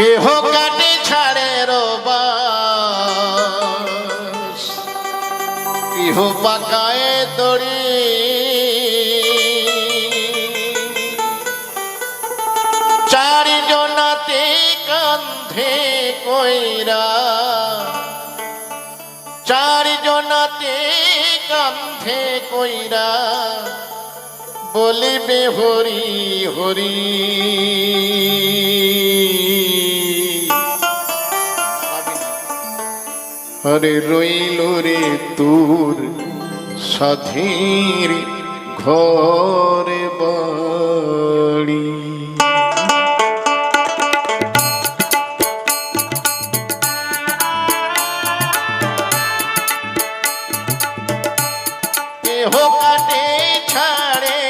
কেহ কাটে ছাড়ে রবাস। কেহ পাকায় দড়ি। চারি জনাতে কান্ধে কইরা। চারি জনাতে কান্ধে কইরা বলিবে হরি হরি। আরে রইল রে তোর সাথীর ঘরে বাড়ি। হোক ছাড়ে